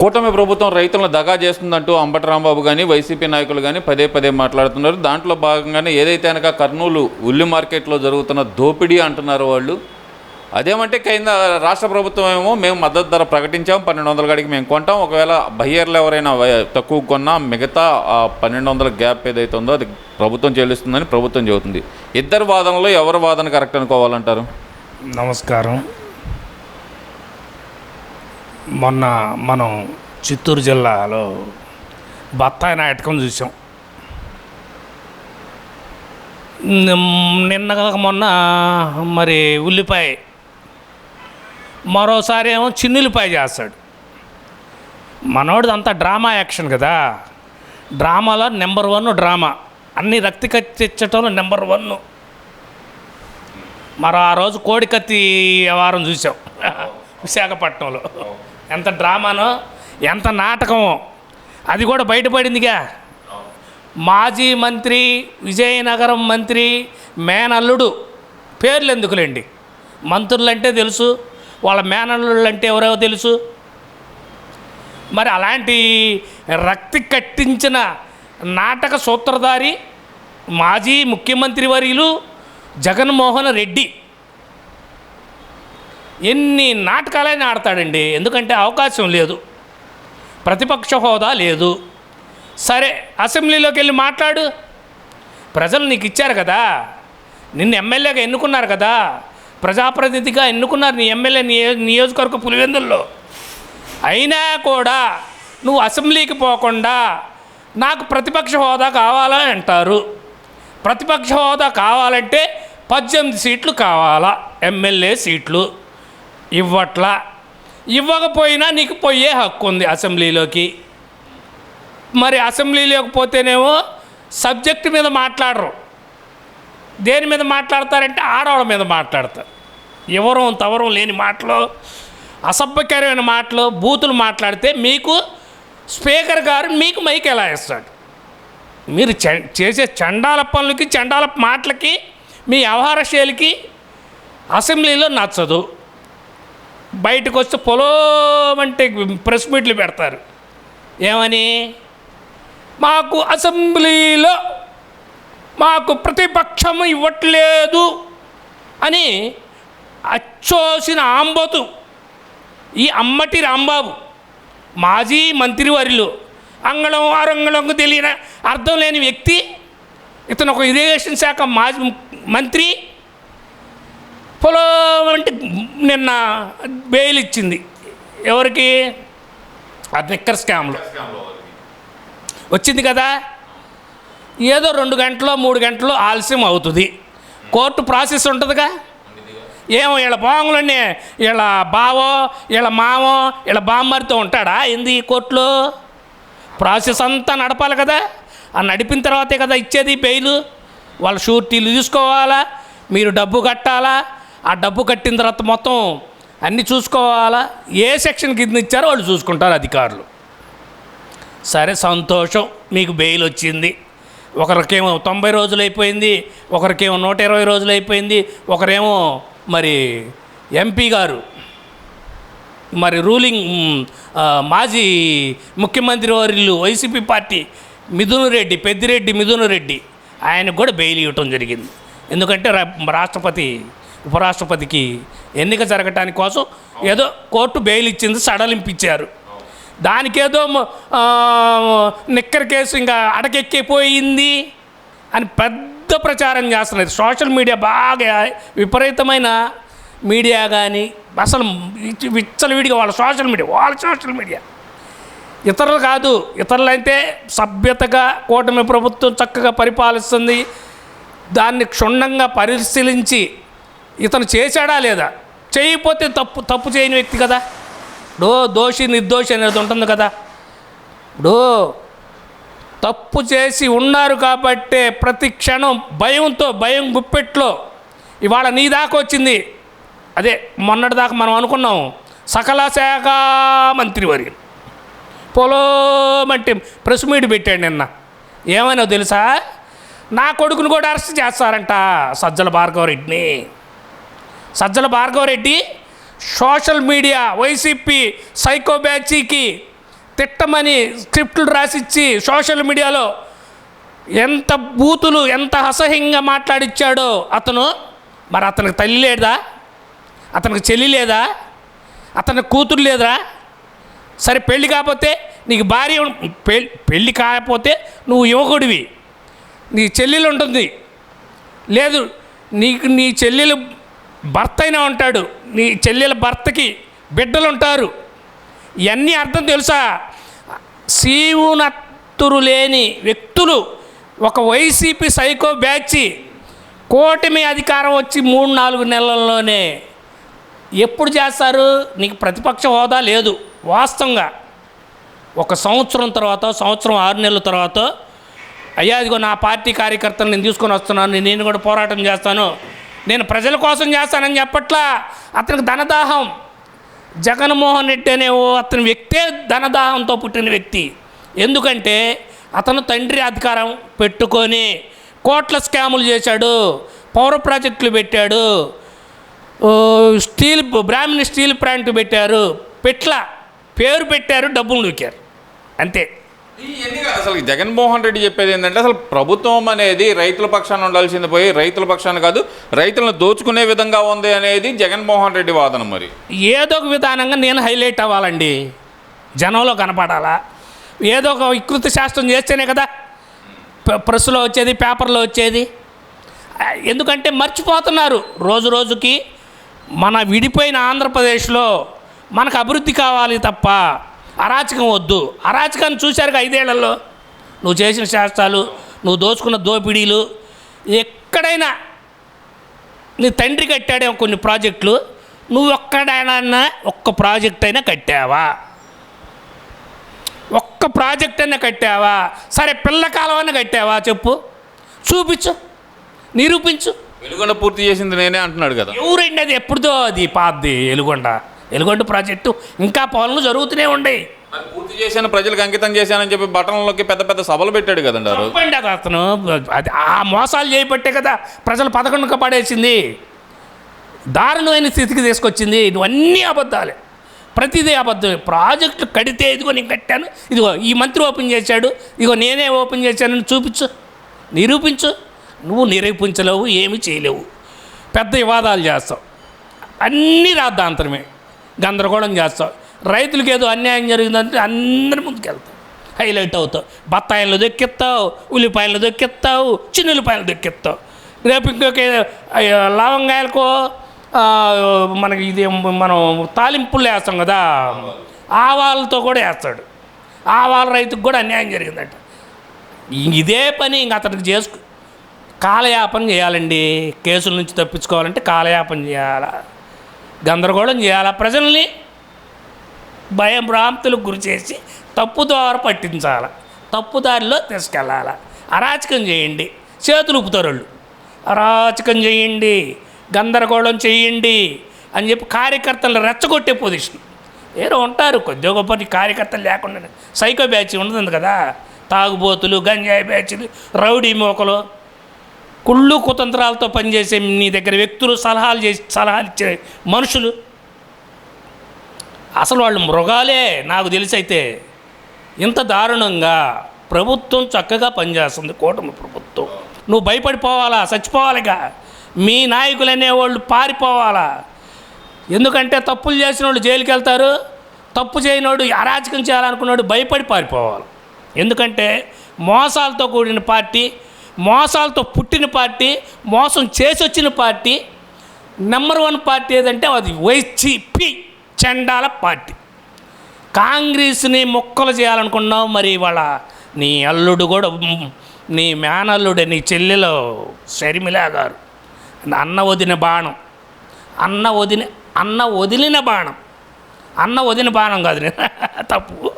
కూటమి ప్రభుత్వం రైతులను దగా చేస్తుందంటూ అంబటరాంబాబు కానీ వైసీపీ నాయకులు కానీ పదే పదే మాట్లాడుతున్నారు. దాంట్లో భాగంగానే ఏదైతే కనుక కర్నూలు ఉల్లి మార్కెట్లో జరుగుతున్న దోపిడీ అంటున్నారు వాళ్ళు అదేమంటే కింద రాష్ట్ర ప్రభుత్వం ఏమో మేము మద్దతు ధర ప్రకటించాం పన్నెండు వందల కాడికి మేము కొంటాం. ఒకవేళ బయ్యర్లు ఎవరైనా తక్కువ కొన్నా మిగతా ఆ పన్నెండు వందల గ్యాప్ ఏదైతే ఉందో అది ప్రభుత్వం చెల్లిస్తుందని ప్రభుత్వం చెబుతుంది. ఇద్దరు వాదనలో ఎవరి వాదన కరెక్ట్ అనుకోవాలంటారు? నమస్కారం. మొన్న మనం చిత్తూరు జిల్లాలో బత్తాయి నాటకం చూసాం. నిన్న మొన్న మరి ఉల్లిపాయ మరోసారి ఏమో చిన్నుల్లిపాయ చేస్తాడు. మనోడిది అంతా డ్రామా యాక్షన్ కదా. డ్రామాలో నెంబర్ వన్ డ్రామా. అన్ని రక్తి కత్తిచ్చటంలో నెంబర్ వన్. మరి ఆ రోజు కోడికత్తి వ్యవహారం చూసాం. విశాఖపట్నంలో. ఎంత డ్రామానో ఎంత నాటకమో అది కూడా బయటపడిందిగా. మాజీ మంత్రి విజయనగరం మంత్రి మేనల్లుడు పేర్లు ఎందుకులేండి మంత్రులు అంటే తెలుసు వాళ్ళ మేనల్లుళ్ళు అంటే ఎవరో తెలుసు. మరి అలాంటి రక్తి కట్టించిన నాటక సూత్రధారి మాజీ ముఖ్యమంత్రి వర్యులు జగన్మోహన్ రెడ్డి. ఎన్ని నాటకాలైనా ఆడతాడండి. ఎందుకంటే అవకాశం లేదు. ప్రతిపక్ష హోదా లేదు. సరే అసెంబ్లీలోకి వెళ్ళి మాట్లాడు. ప్రజలు నీకు ఇచ్చారు కదా. నిన్ను ఎమ్మెల్యేగా ఎన్నుకున్నారు కదా. ప్రజాప్రతినిధిగా ఎన్నుకున్నారు నీ ఎమ్మెల్యే నియో నియోజకవర్గ పులివెందుల్లో. అయినా కూడా నువ్వు అసెంబ్లీకి పోకుండా నాకు ప్రతిపక్ష హోదా కావాలని అంటారు. ప్రతిపక్ష హోదా కావాలంటే పద్దెనిమిది సీట్లు కావాలా. ఎమ్మెల్యే సీట్లు. ఇవ్వట్లా. ఇవ్వకపోయినా నీకు పోయే హక్కు ఉంది అసెంబ్లీలోకి. మరి అసెంబ్లీలోకి పోతేనేమో సబ్జెక్టు మీద మాట్లాడరు. దేని మీద మాట్లాడతారంటే ఆడవాళ్ళ మీద మాట్లాడతారు. ఎవరం తవరం లేని మాటలు అసభ్యకరమైన మాటలు బూతులు మాట్లాడితే మీకు స్పీకర్ గారు మీకు మైక్ ఎలా ఇస్తాడు మీరు చె చేసే చండాల పనులకి చండాల మాటలకి మీ వ్యవహార శైలికి అసెంబ్లీలో నచ్చదు. బయటకు వస్తే పొలోమంటే ప్రెస్ మీట్లు పెడతారు. ఏమని? మాకు అసెంబ్లీలో మాకు ప్రతిపక్షం ఇవ్వట్లేదు అని అచ్చోసిన ఆంబోతు ఈ అమ్మటి రాంబాబు మాజీ మంత్రివారిలో అంగళం అరంగళంకు తెలియని అర్థం లేని వ్యక్తి ఇతను ఒక ఇరిగేషన్ శాఖ మాజీ మంత్రి పొలం అంటే నిన్న బెయిల్ ఇచ్చింది. ఎవరికి? ఆ నిక్కర్ స్కామ్లో వచ్చింది కదా? ఏదో రెండు గంటలో మూడు గంటలో ఆలస్యం అవుతుంది. కోర్టు ప్రాసెస్ ఉంటుందిగా? ఏమో వీళ్ళ బాంగులన్నీ వీళ్ళ బావో వీళ్ళ మామో వీళ్ళ బామ్మరితో ఉంటాడా ఏంది ఈ కోర్టులో? ప్రాసెస్ అంతా నడపాలి కదా? ఆ నడిపిన తర్వాతే కదా ఇచ్చేది బెయిల్? వాళ్ళ షూరిటీలు తీసుకోవాలా? మీరు డబ్బు కట్టాలా? ఆ డబ్బు కట్టిన తర్వాత మొత్తం అన్నీ చూసుకోవాలా? ఏ సెక్షన్ కింద ఇచ్చారో వాళ్ళు చూసుకుంటారు అధికారులు. సరే సంతోషం. మీకు బెయిల్ వచ్చింది. ఒకరికేమో తొంభై రోజులు అయిపోయింది ఒకరికేమో నూట ఇరవై రోజులు అయిపోయింది ఒకరేమో మరి ఎంపీ గారు మరి రూలింగ్ మాజీ ముఖ్యమంత్రి వారిలు వైసీపీ పార్టీ మిథున్ రెడ్డి పెద్దిరెడ్డి మిథున్ రెడ్డి ఆయనకు కూడా బెయిల్ ఇవ్వటం జరిగింది. ఎందుకంటే రాష్ట్రపతి ఉపరాష్ట్రపతికి ఎన్నిక జరగటానికి కోసం ఏదో కోర్టు బెయిల్ ఇచ్చింది సడలింపించారు దానికేదో నిక్కర్ కేసు ఇంకా అడకెక్కిపోయింది అని పెద్ద ప్రచారం చేస్తున్నది సోషల్ మీడియా బాగా విపరీతమైన మీడియా కానీ అసలు విచ్చలవిడిగా వాళ్ళ సోషల్ మీడియా వాళ్ళ సోషల్ మీడియా. ఇతరులు కాదు ఇతరులైతే సభ్యతగా కూటమి ప్రభుత్వం చక్కగా పరిపాలిస్తుంది. దాన్ని క్షుణ్ణంగా పరిశీలించి ఇతను చేశాడా లేదా? చేయకపోతే తప్పు తప్పు చేయని వ్యక్తి కదా? డో దోషి నిర్దోషి అనేది ఉంటుంది కదా? ఇప్పుడు తప్పు చేసి ఉన్నారు కాబట్టే ప్రతి క్షణం భయంతో భయం గుప్పెట్లో ఇవాళ నీ దాకా వచ్చింది. అదే మొన్నటి దాకా మనం అనుకున్నాం సకల శాఖ మంత్రి మంత్రివర్యం పొలోమంటే ప్రెస్ మీట్ పెట్టాడు నిన్న. ఏమైనా తెలుసా? నా కొడుకును కూడా అరెస్ట్ చేస్తారంట Sajjala భార్గవరెడ్డిని Sajjala Bhargava Reddy social media YCP psycho బ్యాచీకి తిట్టమని స్క్రిప్టులు రాసిచ్చి సోషల్ మీడియాలో ఎంత బూతులు ఎంత అసహ్యంగా మాట్లాడిచ్చాడో అతను మరి అతనికి తల్లి లేదా? అతనికి చెల్లి లేదా? అతనికి కూతురు లేదా? సరే పెళ్ళి కాకపోతే నీకు భార్య పెళ్ళి పెళ్ళి కాకపోతే నువ్వు యువకుడివి. నీ చెల్లెలు ఉంటుంది. లేదు నీకు నీ చెల్లెలు భర్త అయినా ఉంటాడు. నీ చెల్లెల భర్తకి బిడ్డలు ఉంటారు ఇవన్నీ అర్థం తెలుసా? సీవునత్తురు లేని వ్యక్తులు ఒక వైసీపీ సైకో బ్యాచి కూటమి అధికారం వచ్చి మూడు నాలుగు నెలల్లోనే ఎప్పుడు చేస్తారు? నీకు ప్రతిపక్ష హోదా లేదు వాస్తవంగా. ఒక సంవత్సరం తర్వాత సంవత్సరం ఆరు నెలల తర్వాత అయ్యా ఇదిగో నా పార్టీ కార్యకర్తలు నేను తీసుకొని వస్తున్నాను నేను కూడా పోరాటం చేస్తాను. నేను ప్రజల కోసం చేస్తానని చెప్పట్లా? అతనికి ధనదాహం. జగన్మోహన్ రెడ్డి అనే ఓ అతని వ్యక్తే ధనదాహంతో పుట్టిన వ్యక్తి. ఎందుకంటే అతను తండ్రి అధికారం పెట్టుకొని కోట్ల స్కాములు చేశాడు పౌర ప్రాజెక్టులు పెట్టాడు స్టీల్ బ్రాహ్మణ స్టీల్ ప్లాంట్ పెట్టారు పెట్ల పేరు పెట్టారు డబ్బులు నూకారు. అంతే. అసలు జగన్మోహన్ రెడ్డి చెప్పేది ఏంటంటే అసలు ప్రభుత్వం అనేది రైతుల పక్షాన ఉండాల్సింది పోయి రైతుల పక్షాన కాదు రైతులను దోచుకునే విధంగా ఉంది అనేది జగన్మోహన్ రెడ్డి వాదన మరి. ఏదో ఒక విధానంగా నేను హైలైట్ అవ్వాలండి. జనంలో కనపడాలా? ఏదో ఒక వికృతి శాస్త్రం చేస్తేనే కదా ప్రెస్లో వచ్చేది పేపర్లో వచ్చేది. ఎందుకంటే మర్చిపోతున్నారు. రోజు రోజుకి మన విడిపోయిన ఆంధ్రప్రదేశ్లో మనకు అభివృద్ధి కావాలి తప్ప అరాచకం వద్దు. అరాచకాన్ని చూశారుగా ఐదేళ్ళలో? నువ్వు చేసిన శాస్త్రాలు నువ్వు దోచుకున్న దోపిడీలు ఎక్కడైనా నీ తండ్రి కట్టాడేమో కొన్ని ప్రాజెక్టులు నువ్వు ఒక్కడైనా ఒక్క ప్రాజెక్ట్ అయినా కట్టావా? ఒక్క ప్రాజెక్ట్ అయినా కట్టావా? సరే పిల్లకాలం అయినా కట్టావా? చెప్పు. చూపించు. నిరూపించు. వెలుగొండ పూర్తి చేసింది నేనే అంటున్నాడు కదా. ఎవరండి అది? ఎప్పుడుదో అది పాద్ది ఎలుగొండ ఎలుగొండ ప్రాజెక్టు ఇంకా పనులు జరుగుతూనే మరి పూర్తి చేశాను ప్రజలకు అంకితం చేశానని చెప్పి బట్టణంలోకి పెద్ద పెద్ద సభలు పెట్టాడు కదండి ఆ రోజు తప్పండి అది అతను. అది ఆ మోసాలు చేయబట్టే కదా ప్రజలు పదకొండుగా పడేసింది. దారుణమైన స్థితికి తీసుకొచ్చింది. ఇవన్నీ అబద్ధాలే. ప్రతిదీ అబద్ధం ప్రాజెక్టు కడితే ఇదిగో నేను కట్టాను. ఇదిగో ఈ మంత్రి ఓపెన్ చేశాడు. ఇదిగో నేనే ఓపెన్ చేశానని చూపించు. నిరూపించు. నువ్వు నిరూపించలేవు ఏమీ చేయలేవు. పెద్ద వివాదాలు చేస్తావు. అన్నీ రాద్దాంతరమే. గందరగోళం చేస్తావు రైతులకి ఏదో అన్యాయం జరిగిందంటే అందరి ముందుకెళ్తావు హైలైట్ అవుతావు బత్తాయిలు దొక్కిస్తావు ఉల్లిపాయలు దొక్కిస్తావు చిన్నుల్లిపాయలు దొక్కిస్తావు. రేపు ఇంకొక అయ్యో, లవంగాయలకు మనకి ఇది మనం తాలింపులు వేస్తాం కదా ఆవాలతో కూడా వేస్తాడు. ఆవాల రైతుకు కూడా అన్యాయం జరిగిందట. ఇదే పని ఇంక అతనికి చేసుకు కాలయాపన చేయాలండి. కేసుల నుంచి తప్పించుకోవాలంటే కాలయాపన చేయాలా? గందరగోళం చేయాలా ప్రజల్ని? భయం భ్రాంతులకు గురి చేసి తప్పు ద్వారా తప్పుదారిలో తీసుకెళ్ళాలి తీసుకెళ్ళాల అరాచకం చేయండి. చేతులు ఊపుతారు అరాచకం చేయండి. గందరగోళం చేయండి అని చెప్పి కార్యకర్తలు రెచ్చగొట్టే పొజిషన్. ఏదో ఉంటారు కొద్దిగా గొప్పటి కార్యకర్తలు లేకుండా సైకో బ్యాచ్ ఉంటుంది కదా? తాగుబోతులు గంజాయి బ్యాచ్లు రౌడీ మోకలు కుళ్ళు కుతంత్రాలతో పనిచేసే నీ దగ్గర వ్యక్తులు సలహాలు చేసి సలహాలు ఇచ్చే మనుషులు. అసలు వాళ్ళు మృగాలే నాకు తెలిసి అయితే ఇంత దారుణంగా ప్రభుత్వం చక్కగా పనిచేస్తుంది కూటమి ప్రభుత్వం. నువ్వు భయపడిపోవాలా? చచ్చిపోవాలిగా? మీ నాయకులు అనేవాళ్ళు పారిపోవాలా? ఎందుకంటే తప్పులు చేసిన వాళ్ళు జైలుకి వెళ్తారు తప్పు చేయనోడు అరాచకం చేయాలనుకున్నాడు భయపడి పారిపోవాలి. ఎందుకంటే మోసాలతో కూడిన పార్టీ మోసాలతో పుట్టిన పార్టీ మోసం చేసి వచ్చిన పార్టీ నెంబర్ వన్ పార్టీ ఏదంటే అది వైసీపీ చండాల పార్టీ. కాంగ్రెస్ని మొక్కలు చేయాలనుకున్నావు మరి ఇవాళ నీ అల్లుడు కూడా నీ మేనల్లుడు నీ చెల్లెలు షర్మిలా గారు. అన్న వదిన బాణం. అన్న వదిన అన్న వదిలిన బాణం. అన్న వదిన బాణం కాదు నేను తప్పు.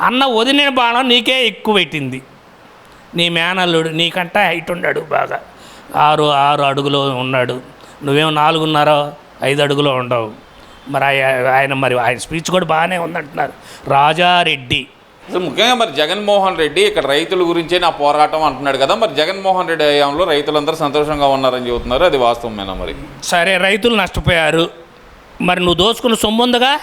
అన్న వదిలిన బాణం నీకే ఎక్కువ పెట్టింది. నీ మేనల్లుడు నీకంటే హైట్ ఉన్నాడు బాగా. ఆరు ఆరు అడుగులో ఉన్నాడు. నువ్వేమో నాలుగున్నర ఐదు అడుగులో ఉండవు. మరి ఆయ- ఆయన మరి ఆయన స్పీచ్ కూడా బాగానే ఉందంటున్నారు. రాజారెడ్డి. ముఖ్యంగా మరి జగన్మోహన్ రెడ్డి ఇక్కడ రైతుల గురించే నా పోరాటం అంటున్నాడు కదా. మరి జగన్మోహన్ రెడ్డి హయాంలో రైతులందరూ సంతోషంగా ఉన్నారని చెబుతున్నారు. అది వాస్తవమేనా మరి. సరే రైతులు నష్టపోయారు. మరి నువ్వు దోచుకున్న సొమ్ము ఉందిగా?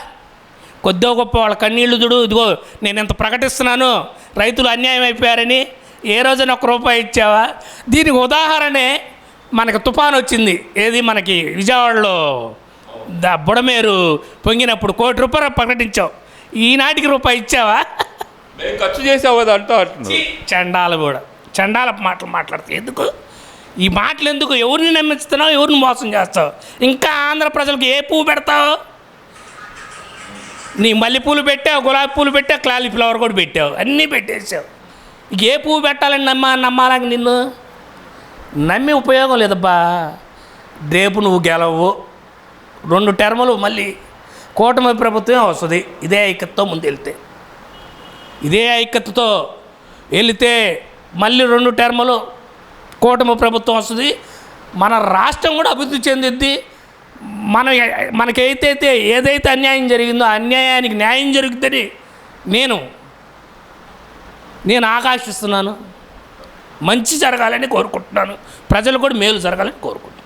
కొద్దో గొప్ప వాళ్ళ కన్నీళ్ళు దుడు. ఇదిగో నేను ఇంత ప్రకటిస్తున్నాను రైతులు అన్యాయం అయిపోయారని. ఏ రోజున ఒక రూపాయి ఇచ్చావా? దీనికి ఉదాహరణే మనకు తుఫాన్ వచ్చింది. ఏది మనకి విజయవాడలో ద బుడమేరు పొంగినప్పుడు కోటి రూపాయలు ప్రకటించావు. ఈనాటికి రూపాయి ఇచ్చావా? ఖర్చు చేసావు కదా అంటూ చండాలు కూడా. చండాల మాటలు మాట్లాడతావు. ఎందుకు? ఈ మాటలు ఎందుకు? ఎవరిని నమ్మిస్తున్నావు? ఎవరిని మోసం చేస్తావు? ఇంకా ఆంధ్ర ప్రజలకు ఏ పువ్వు పెడతావు? నీ మల్లెపూలు పెట్టావు గులాబీ పూలు పెట్టావు క్లాలీఫ్లవర్ కూడా పెట్టావు. అన్నీ పెట్టేసావు ఏ పువ్వు పెట్టాలని నమ్మా నమ్మాలని నిన్ను? నమ్మి ఉపయోగం లేదబ్బా. రేపు నువ్వు గెలవు. రెండు టర్ములు మళ్ళీ కూటమి ప్రభుత్వమే వస్తుంది. ఇదే ఐక్యతతో ముందు వెళ్తే ఇదే ఐక్యతతో వెళితే మళ్ళీ రెండు టర్ములు కూటమి ప్రభుత్వం వస్తుంది. మన రాష్ట్రం కూడా అభివృద్ధి చెందిద్ది. మన మనకైతే ఏదైతే అన్యాయం జరిగిందో అన్యాయానికి న్యాయం జరుగుతుంది నేను నేను ఆకాశిస్తున్నాను మంచి జరగాలని కోరుకుంటున్నాను. ప్రజలు కూడా మేలు జరగాలని కోరుకుంటున్నాను